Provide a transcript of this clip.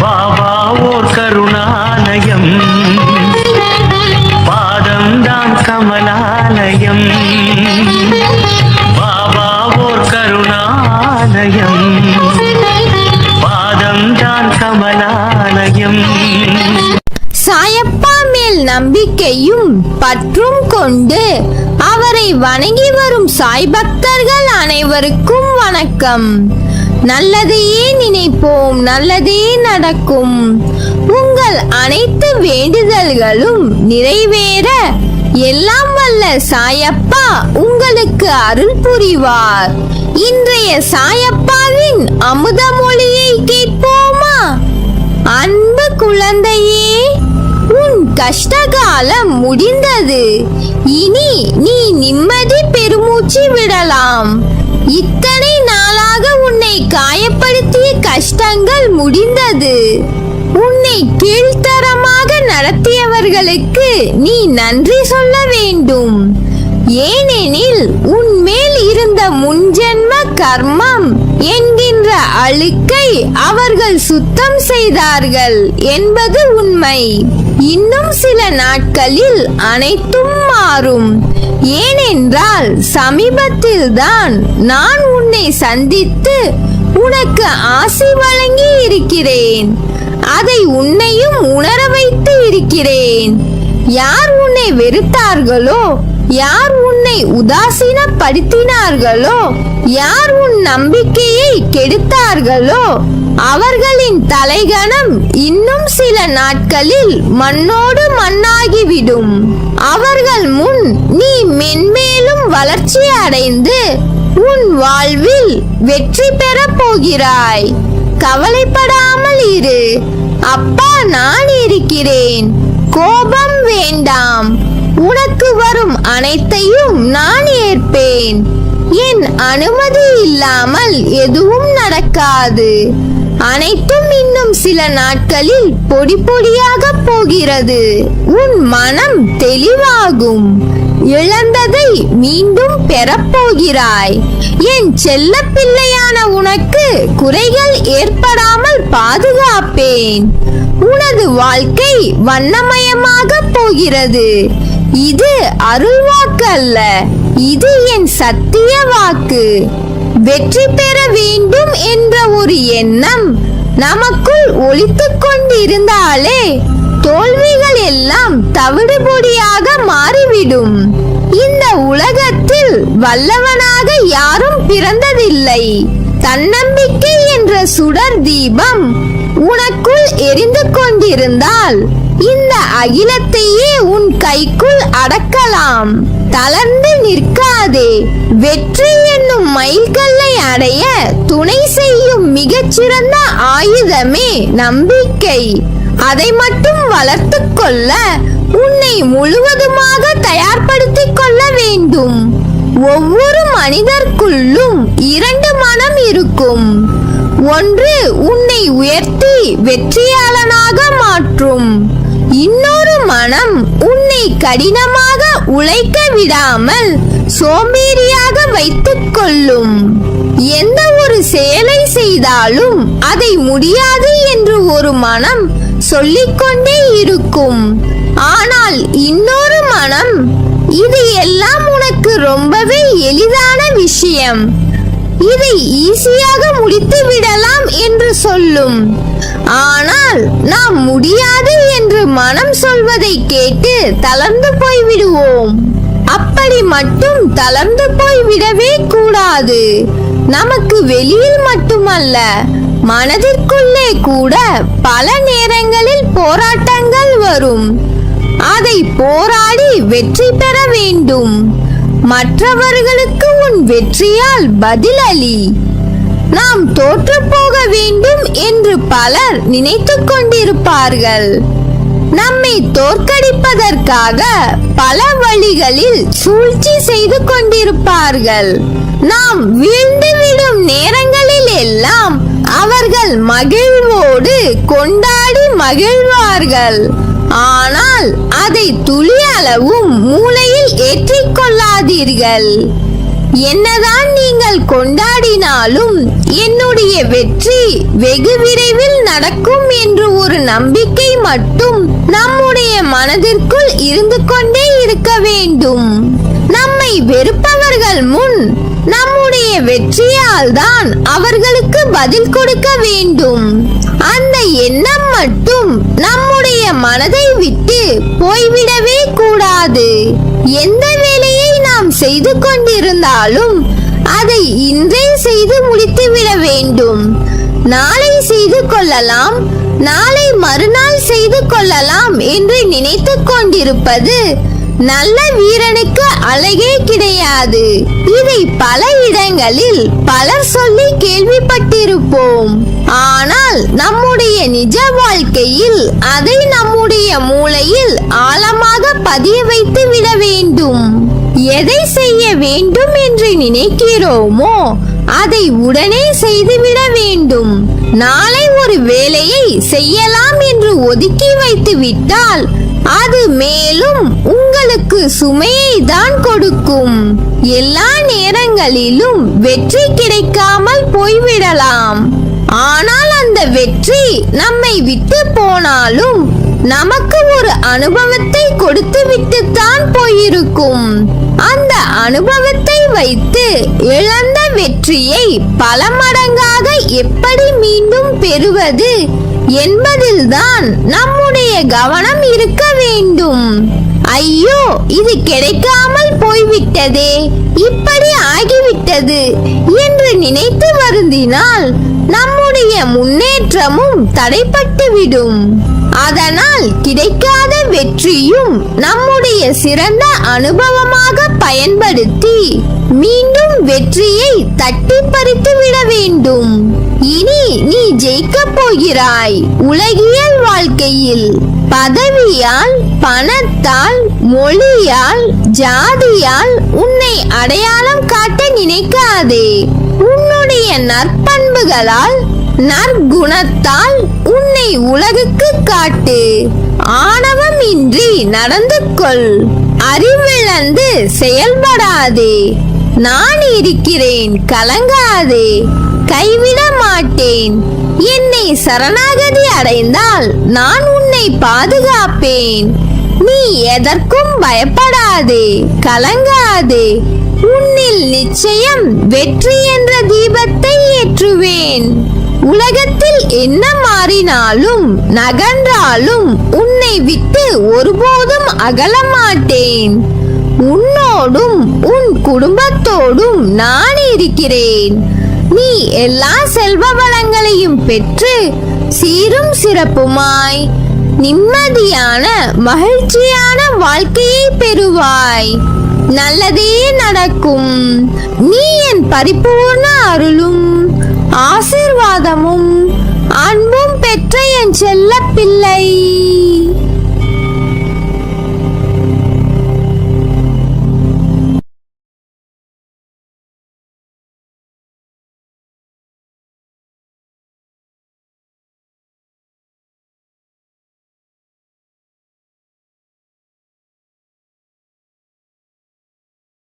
பாபா ஓர் கருணாலயம். பாதம்தான் கமலாலயம். பாபா ஓர் கருணாலயம். பாதம்தான் கமலாலயம். சாயப்பா மேல் நம்பிக்கையும் பற்றும் கொண்டு அவரை வணங்கி வரும் சாய் பக்தர்கள் அனைவருக்கும் வணக்கம். நல்லதையே நினைப்போம் நல்லதே நடக்கும். உங்கள் அனைத்து வேண்டுதல்களும் நிறைவேற. எல்லாம் வல்ல சாயப்பா உங்களுக்கு அருள் புரிவார். இன்றைய சாயப்பாவின் அமுத மொழியை கேட்போமா? அன்பு குழந்தையே உன் கஷ்டகாலம் முடிந்தது. இனி நீ நிம்மதி பெருமூச்சு விடலாம். இத்தனை நாளாக உன்னை காயப்படுத்திய கஷ்டங்கள் முடிந்தது. உன்னை கீழ்த்தரமாக நடத்தியவர்களுக்கு நீ நன்றி சொல்ல வேண்டும். ஏனெனில் உன் மேல் இருந்த முன்ஜென்ம கர்மம் என்ற அழுக்கை அவர்கள் சுத்தம் செய்தார்கள் என்பது உண்மை. இன்னும் சில நாட்களில் அனைத்தும் மாறும். ஏனென்றால் சமீபத்தில்தான் நான் உன்னை சந்தித்து உனக்கு ஆசி வழங்கி இருக்கிறேன். அதை உன்னையும் உணர வைத்து இருக்கிறேன். யார் உன்னை வெறுத்தார்களோ யார் உன்னை உதாசீனப்படுத்தினார்களோ? யார் உன் நம்பிக்கையை கெடுத்தார்களோ? அவர்களின் தலைகணம் இன்னும் சில நாட்களில் மண்ணோடு மண்ணாகிவிடும். அவர்கள் முன் நீ மென்மேலும் வளர்ச்சி அடைந்து உன் வாழ்வில் வெற்றி பெறப் போகிறாய். கவலைப்படாமல் இரு. அப்பா நான் இருக்கிறேன். கோபம் வேண்டாம். உனக்கு வரும் அனைத்தையும் நான் ஏற்பேன். என் அனுமதி இல்லாமல் எதுவும் நடக்காது. அனைத்தும் இன்னும் சில நாட்களில் பொடி பொடியாக போகிறது. உன் மனம் தெளிவாகும். இழந்ததை மீண்டும் பெறப்போகிறாய். என் செல்ல பிள்ளையான உனக்கு குறைகள் ஏற்படாமல் பாதுகாப்பேன். உனது வாழ்க்கை வண்ணமயமாக போகிறது. இது அருள் வாக்கு அல்ல இது என் சத்திய வாக்கு. வெற்றி பெற வேண்டும் என்ற ஒரு எண்ணம் நமக்குள் ஒலித்துக் கொண்டிருந்தாலே தோல்விகள் எல்லாம் தவிடுபொடியாக மாறிவிடும். இந்த உலகத்தில் வல்லவனாக யாரும் பிறந்ததில்லை. தன்னம்பிக்கை என்ற சுடர் தீபம் உனக்குள் எரிந்து கொண்டிருந்தால் இந்த அகிலத்தையே உன் கைக்குள் அடக்கலாம். தளர்ந்து நிற்காதே. வெற்றி என்னும் மைல்கல்லை அடைய துணை செய்யும் மிகச்சிறந்த ஆயுதமே நம்பிக்கை. அதை மட்டும் வளர்த்து கொள்ள உன்னை முழுவதுமாக தயார்படுத்திக் கொள்ள வேண்டும். ஒவ்வொரு மனிதர்க்குள்ளும் இரண்டு மனம் இருக்கும். ஒன்று உன்னை உயர்த்தி வெற்றியாளனாக மாற்றும். இன்னொரு மனம் உன்னை கடினமாக உழைக்க விடாமல் சோம்பேறியாக வைத்துக் கொள்ளும். எந்த ஒரு செயலை செய்தாலும் அதை முடியாது என்று ஒரு மனம் சொல்லிக்கொண்டே இருக்கும். ஆனால் இன்னொரு மனம் இது எல்லாம் உனக்கு ரொம்பவே எளிதான விஷயம். இதை ஈஸியாக முடித்து விடலாம் என்று சொல்லும். ஆனால் நாம் முடியாது என்று மனம் சொல்வதை கேட்டு தளர்ந்து போய்விடுவோம். அப்படி மட்டும் தளர்ந்து போய் விடவே கூடாது. நமக்கு வெளியில் மட்டுமல்ல மனதிற்குள்ளே கூட பல நேரங்களில் போராட்டங்கள் வரும். அதை போராடி வெற்றி பெற வேண்டும். மற்றவர்களுக்கு உன் வெற்றியால் பதிலளி. நாம் தோற்று போக வேண்டும் என்று பலர் நினைத்துக் கொண்டிருப்பார்கள். நம்மை தோற்கடிப்பதற்காக பல வழிகளில் சூழ்ச்சி செய்து கொண்டிருப்பார்கள். நாம் வீழ்ந்துவிடும் நேரங்களில் எல்லாம் அவர்கள் மகிழ்வோடு கொண்டாடி மகிழ்வார்கள். ஆனால் அதை துளி அளவும் மூளையில் ஏற்றிக் கொள்ளாதீர்கள். என்னதான் நீங்கள் கொண்டாடினாலும் என்னுடைய வெற்றி வெகு விரைவில் நடக்கும் என்று ஒரு நம்பிக்கை மட்டும் நம்முடைய மனதிற்குள் இருந்து கொண்டே இருக்க வேண்டும். நம்மை வெறுப்பவர்கள் முன் நம்முடைய வெற்றியால் தான் அவர்களுக்கு பதில் கொடுக்க வேண்டும். அந்த எண்ணம் மட்டும் நம்முடைய மனதை விட்டு போய்விடவே கூடாது. எந்த வேலையை நாம் செய்து கொண்டிருந்தாலும் அதை இன்றே செய்து முடித்து விட வேண்டும். நாளை செய்து கொள்ளலாம் நாளை மறுநாள் செய்து கொள்ளலாம் என்று நினைத்து கொண்டிருப்பது நல்ல வீரனுக்கு அழகே கிடையாது. இதை பல இடங்களில் பலர் சொல்லி கேள்விப்பட்டிருப்போம். ஆனால் நம்முடைய நிஜ வாழ்க்கையில் அதை நம்முடைய மூளையில் ஆழமாக பதிய வைத்து விட வேண்டும். எதை செய்ய வேண்டும் என்று நினைக்கிறோமோ அதை உடனே செய்துவிட வேண்டும். நாளை ஒரு வேலையை செய்யலாம் என்று ஒதுக்கி வைத்து விட்டால் அது மேலும் உங்களுக்கு சுமையை தான் கொடுக்கும். எல்லா நேரங்களிலும் வெற்றி கிடைக்காமல் போய்விடலாம். நம்மை விட்டு போனாலும் நமக்கு ஒரு அனுபவத்தை கொடுத்து விட்டுத்தான் போயிருக்கும். அந்த அனுபவத்தை வைத்து இழந்த வெற்றியை பல மடங்காக எப்படி மீண்டும் பெறுவது என்பதில்தான் நம்முடைய கவனம் இருக்க வேண்டும். ஐயோ இது கிடைக்காமல் போய்விட்டதே. இப்படி ஆகிவிட்டது என்று நினைத்து வருந்தினால் நம்முடைய முன்னேற்றமும் தடைப்பட்டுவிடும். அதனால் கிடைக்காத வெற்றியும் நம்முடைய சிறந்த அனுபவமாக பயன்படுத்தி மீண்டும் வெற்றியை தட்டி பறித்து விட வேண்டும். இனி நீ ஜெயிக்கப் போகிறாய். உலகிய வாழ்க்கையில் பதவியால் பணத்தால் மொழியால் ஜாதியால் உன்னை அடையாளம் காட்ட நினைக்காதே. உன்னுடைய நற்பண்புகளால் நற்குணத்தால் உன்னை உலகுக்கு காட்டு. ஆணவம் இன்றி நடந்து கொள். அறிவிழந்து செயல்படாதே. நான் இருக்கிறேன் கலங்காதே. கைவிட மாட்டேன். என்னை சரணாகதி அடைந்தால் நான் உன்னை பாதுகாப்பேன். நீ எதற்கும் பயப்படாதே கலங்காதே. உன்னில் நிச்சயம் வெற்றி என்ற தீபத்தை ஏற்றுவேன். உலகத்தில் என்ன மாறினாலும் நகன்றாலும் உன்னை விட்டு ஒருபோதும் அகல மாட்டேன். உன்னோடும் உன் குடும்பத்தோடும் நான் இருக்கிறேன். நீ எல்லா செல்வ வளங்களையும் பெற்று சீரும் சிறப்புமாய் நிம்மதியான மகிழ்ச்சியான வாழ்க்கையை பெறுவாய். நல்லதே நடக்கும். நீ என் பரிபூர்ண அருளும் ஆசீர்வாதமும் அன்பும் பெற்ற என் செல்ல பிள்ளை